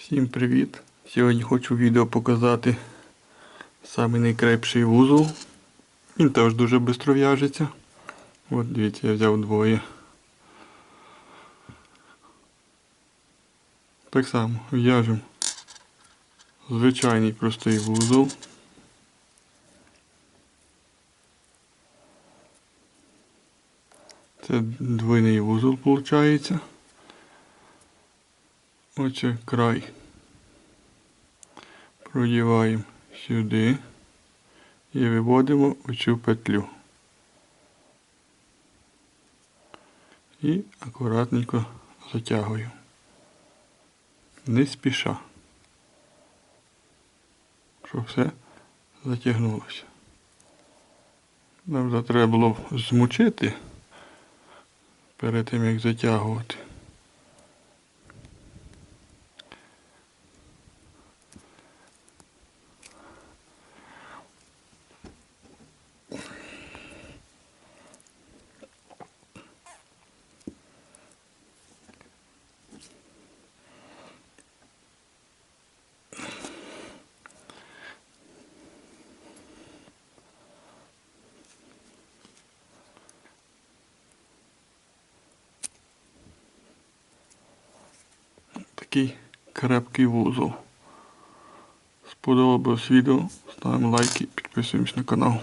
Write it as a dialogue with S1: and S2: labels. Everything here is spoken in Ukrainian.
S1: Всім привіт! Сьогодні хочу відео показати самий найкращий вузол. Він теж дуже швидко в'яжеться. От дивіться, я взяв двоє. Так само в'яжемо звичайний простий вузол. Це двойний вузол виходить. Оце край. Продіваємо сюди і виводимо оцю петлю. І акуратненько затягуємо. Не спіша. Щоб все затягнулося. Нам треба було змочити перед тим як затягувати. Такий крепкий вузол. Сподобалось відео, ставимо лайки, підписуємось на канал.